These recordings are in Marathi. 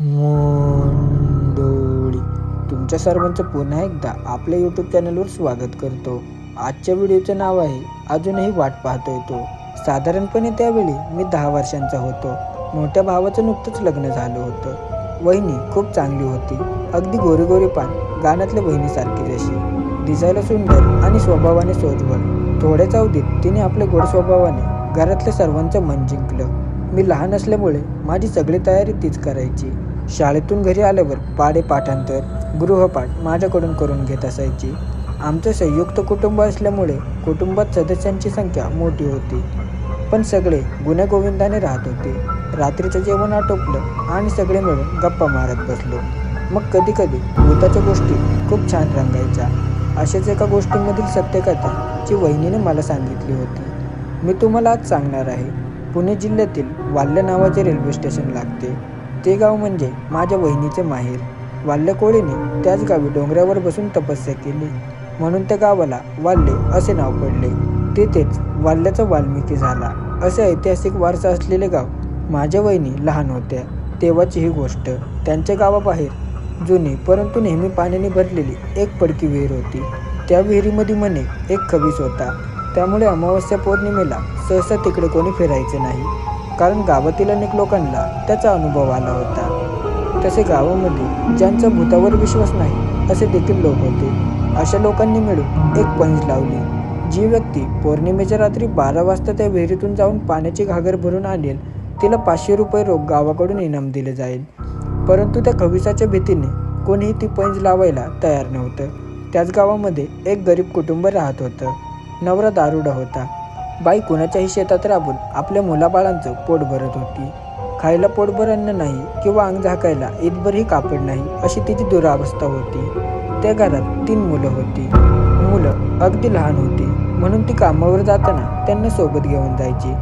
मंडळी. तुमच्या सर्वांचं पुन्हा एकदा आपल्या यूट्यूब चॅनलवर स्वागत करतो. आजच्या व्हिडिओचं नाव आहे अजूनही वाट पाहतो येतो. साधारणपणे त्यावेळी मी दहा वर्षांचा होतो. मोठ्या भावाचं नुकतंच लग्न झालं होतं. वहिनी खूप चांगली होती. अगदी गोरीगोरी पान गाण्यातल्या बहिणीसारखी जशी. दिसायला सुंदर आणि स्वभावाने सोजवळ. थोड्याच अवधीत तिने आपल्या गोड स्वभावाने घरातल्या सर्वांचं मन जिंकलं. मी लहान असल्यामुळे माझी सगळी तयारी तीच करायची. शाळेतून घरी आल्यावर पाडे पाठांतर गृहपाठ माझ्याकडून करून घेत असायची. आमचं संयुक्त कुटुंब असल्यामुळे कुटुंबात सदस्यांची संख्या मोठी होती. पण सगळे गुण्यागोविंदाने राहत होते. रात्रीचं जेवण आटोपलं आणि सगळे मिळून गप्पा मारत बसलो. मग कधी कधी भूताच्या गोष्टी खूप छान रंगायच्या. अशाच एका गोष्टींमधील सत्यकथा जी वहिनीने मला सांगितली होती. मी तुम्हाला आज सांगणार आहे. पुणे जिल्ह्यातील वाल्य नावाचे रेल्वे स्टेशन लागते. ते गाव म्हणजे माझ्या वहिनीचे माहेर. वाल्यकोळीने त्याच गावी डोंगरावर बसून तपस्या केली. म्हणून त्या गावाला वाल्ले असे नाव पडले. तेथेच वाल्याचा वाल्मिकी झाला. असे ऐतिहासिक वारसा असलेले गाव माझ्या वहिनी लहान होत्या. तेव्हाची ही गोष्ट त्यांच्या गावाबाहेर जुनी परंतु नेहमी पाण्याने भरलेली एक पडकी विहीर होती. त्या विहिरीमध्ये म्हणे एक खबीस होता. त्यामुळे अमावस्या पौर्णिमेला सहसा तिकडे कोणी फिरायचे नाही. कारण गावातील अनेक लोकांना त्याचा अनुभव आला होता. तसे गावामध्ये ज्यांचा भूतावर विश्वास नाही असे देखील लोक होते. अशा लोकांनी मिळून एक पंज लावली. जी व्यक्ती पौर्णिमेच्या रात्री बारा वाजता त्या विहिरीतून जाऊन पाण्याची घागर भरून आणेल तिला पाचशे रुपये रोख गावाकडून इनाम दिले जाईल. परंतु त्या कविसाच्या भीतीने कोणीही ती पंज लावायला तयार नव्हतं. त्याच गावामध्ये एक गरीब कुटुंब राहत होतं. नवरा दारुडा होता. बाई कुणाच्याही शेतात राबून आपल्या मुलाबाळांचं पोट भरत होती. खायला पोटभर अन्न नाही किंवा अंग झाकायला ईदभरही कापड नाही अशी तिची दुरावस्था होती. त्या घरात तीन मुलं होती. मुलं अगदी लहान होती. म्हणून ती कामावर जाताना त्यांना सोबत घेऊन जायची.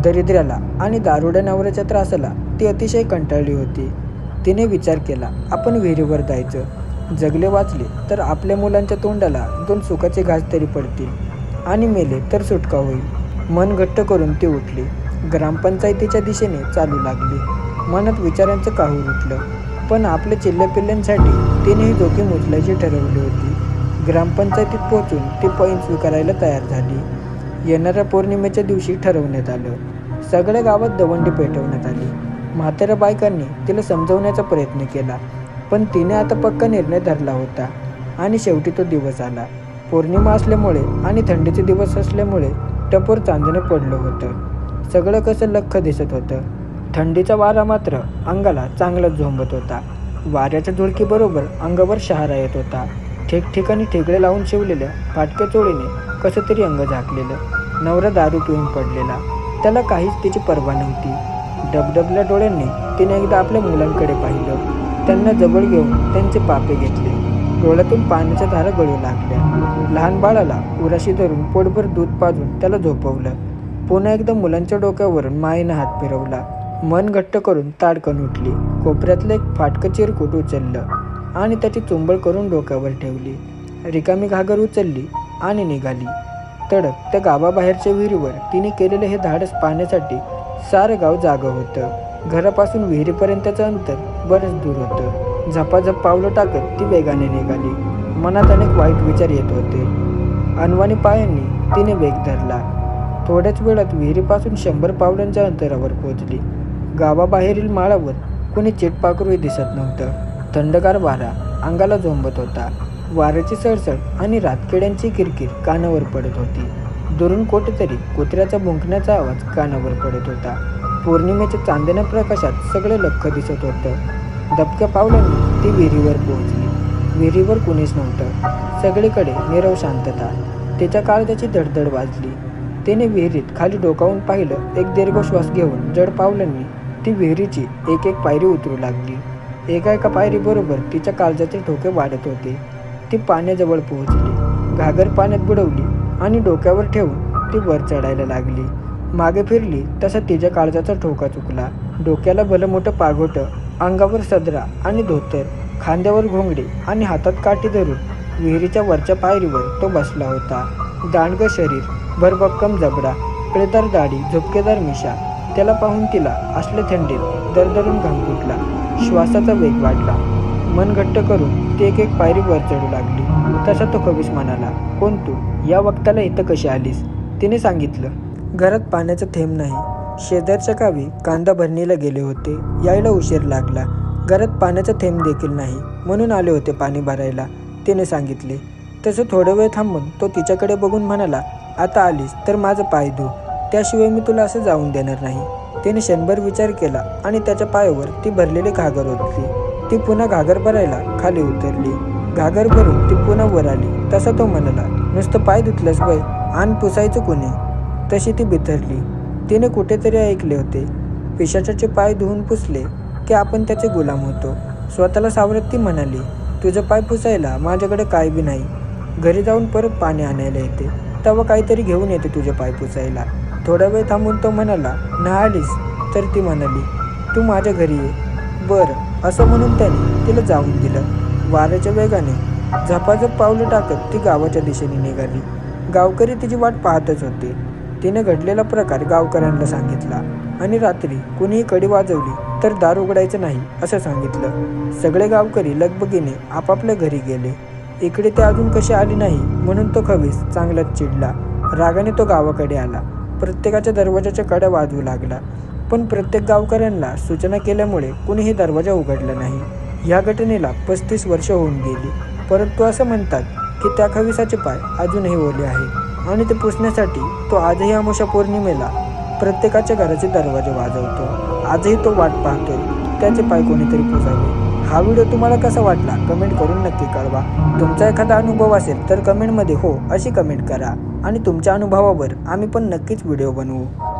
दरिद्र्याला आणि दारुड्या नवऱ्याच्या त्रासाला ती अतिशय कंटाळली होती. तिने विचार केला आपण विहिरीवर जायचं. जगले वाचले तर आपल्या मुलांच्या तोंडाला दोन सुखाचे घास तरी पडतील आणि मेले तर सुटका होईल. मन घट्ट करून ती उठली. ग्रामपंचायतीच्या दिशेने चालू लागली. मनात विचारांचं काहूर उठलं. पण आपल्या चिल्ल्यापिल्ल्यांसाठी तिने ही जोखीम उचलायची ठरवली होती. ग्रामपंचायतीत पोहोचून ती पैन स्वीकारायला तयार झाली. येणाऱ्या पौर्णिमेच्या दिवशी ठरवण्यात आलं. सगळ्या गावात दवंडी पेटवण्यात आली. म्हाताऱ्या बायकांनी तिला समजवण्याचा प्रयत्न केला. पण तिने आता पक्का निर्णय धरला होता. आणि शेवटी तो दिवस आला. पौर्णिमा असल्यामुळे आणि थंडीचे दिवस असल्यामुळे टपोर चांदणं पडलं होतं. सगळं कसं लख्ख दिसत होतं. थंडीचा वारा मात्र अंगाला चांगलाच झोंबत होता. वाऱ्याच्या झुळकीबरोबर अंगावर शहारा येत होता. ठिकठिकाणी ठेकळे लावून शिवलेल्या फाटक्या चोळीने कसं तरी अंग झाकलेलं. नवरा दारू पिऊन पडलेला. त्याला काहीच तिची पर्वा नव्हती. डबडबल्या डोळ्यांनी तिने एकदा आपल्या मुलांकडे पाहिलं. त्यांना जवळ घेऊन त्यांचे पापे घेतले. डोळ्यातून पाण्याच्या धारा गळू लागल्या. लहान बाळाला उराशी धरून पोटभर दूध पाजून त्याला झोपवलं. पुन्हा एकदा मुलांच्या डोक्यावरून मायेनं हात फिरवला. मन घट्ट करून ताडकन उठली. कोपऱ्यातलं एक फाटकं चिरकूट उचललं आणि त्याची चुंबळ करून डोक्यावर ठेवली. रिकामी घागर उचलली आणि निघाली. तडक त्या गावाबाहेरच्या विहिरीवर तिने केलेलं हे धाडस पाहण्यासाठी सारं गाव जागं होतं. घरापासून विहिरीपर्यंतचं अंतर बरंच दूर होतं. झपाझप पावलं टाकत ती वेगाने निघाली. मनात अनेक वाईट विचार येत होते. अनवाणी पायांनी तिने वेग धरला. थोड्याच वेळात विहिरीपासून शंभर पावलांच्या अंतरावर पोहोचली. गावाबाहेरील माळावर कोणी चिटपाखरूही दिसत नव्हतं. थंडगार वारा अंगाला झोंबत होता. वाऱ्याची सळसळ आणि रातकिड्यांची किरकिर कानावर पडत होती. दुरून कुठेतरी कुत्र्याचा भुंकण्याचा आवाज कानावर पडत होता. पौर्णिमेच्या चांदण्या प्रकाशात सगळं लख्ख दिसत होतं. दबक्या पावलांनी ती विहिरीवर पोहोचली. विहिरीवर कुणीच नव्हतं. सगळीकडे निरव शांतता. तिच्या काळजाची धडधड वाजली. तिने विहिरीत खाली डोकावून पाहिलं एक दीर्घ श्वास घेऊन जड पावलांनी ती विहिरीची एक एक पायरी उतरू लागली. एका एका पायरीबरोबर तिच्या काळजाचे ठोके वाढत होते. ती पाण्याजवळ पोहोचली. घागर पाण्यात बुडवली आणि डोक्यावर ठेवून ती वर चढायला लागली. मागे फिरली तसा तिच्या काळजाचा ठोका चुकला. डोक्याला भलं मोठं पागोटं अंगावर सदरा आणि धोतर खांद्यावर घोंगडी आणि हातात काठी धरून विहिरीच्या वरच्या पायरीवर तो बसला होता. दांडगं शरीर भरभक्कम जबडा पिळदार दाढी झुपकेदार मिशा त्याला पाहून तिला असले थंडीत दरदरून घाम फुटला. श्वासाचा वेग वाढला. मन घट्ट करून ती एक एक पायरी वर चढू लागली. तसा तो कवीस म्हणाला कोण तू? या वक्ताला इथं कशी आलीस? तिने सांगितलं घरात पाण्याचा थेंब नाही. शेजारच्या गावी कांदा भरणीला गेले होते. यायला उशीर लागला. घरात पाण्याचा थेंब देखील नाही. म्हणून आले होते पाणी भरायला. तिने सांगितले तसं थोडा वेळ थांबून तो तिच्याकडे बघून म्हणाला आता आलीस तर माझं पाय धू. त्याशिवाय मी तुला असं जाऊन देणार नाही. तिने क्षणभर विचार केला आणि त्याच्या पायावर ती भरलेली घागर ओतली. ती पुन्हा घागर भरायला खाली उतरली. घागर भरून ती पुन्हा वर आली. तसा तो म्हणाला नुसतं पाय धुतलंस वय. आण पुसायचं कोणी? तशी ती बिथरली. तिने कुठेतरी ऐकले होते. पिशाचाचे पाय धुवून पुसले की आपण त्याचे गुलाम होतो. स्वतःला सावरत ती म्हणाली तुझं पाय पुसायला माझ्याकडे काय बी नाही. घरी जाऊन परत पाणी आणायला येते. तेव्हा काहीतरी घेऊन येते तुझे पाय पुसायला. थोडा वेळ थांबून तो म्हणाला नाहालीस तर ती म्हणाली तू माझ्या घरी ये. बरं. असं म्हणून त्याने तिला जाऊन दिलं. वाऱ्याच्या वेगाने झपाझप पावलं टाकत ती गावाच्या दिशेने निघाली. गावकरी तिची वाट पाहतच होते. तिने घडलेला प्रकार गावकऱ्यांना सांगितला. आणि रात्री कुणीही कडी वाजवली तर दार उघडायचं नाही असं सांगितलं. सगळे गावकरी लगबगीने आपापल्या घरी गेले. इकडे ते अजून कशी आली नाही म्हणून तो खवीस चांगलाच चिडला. रागाने तो गावाकडे आला. प्रत्येकाच्या दरवाजाच्या कड्या वाजवू लागला पण प्रत्येक गावकऱ्यांना सूचना केल्यामुळे कुणीही दरवाजा उघडला नाही. ह्या घटनेला पस्तीस वर्ष होऊन गेली. परंतु असं म्हणतात की त्या खविसाचे पाय अजूनही ओले आहेत. आणि ते पुसण्यासाठी तो आजही अमावस्या पौर्णिमेला प्रत्येकाच्या घराचे दरवाजे वाजवतो. आजही तो वाट पाहतोय. त्याचे पाय कोणीतरी पुजावे हा व्हिडिओ तुम्हाला कसा वाटला? कमेंट करून नक्की कळवा. तुमचा एखादा अनुभव असेल तर कमेंटमध्ये हो अशी कमेंट करा. आणि तुमच्या अनुभवावर आम्ही पण नक्कीच व्हिडिओ बनवू.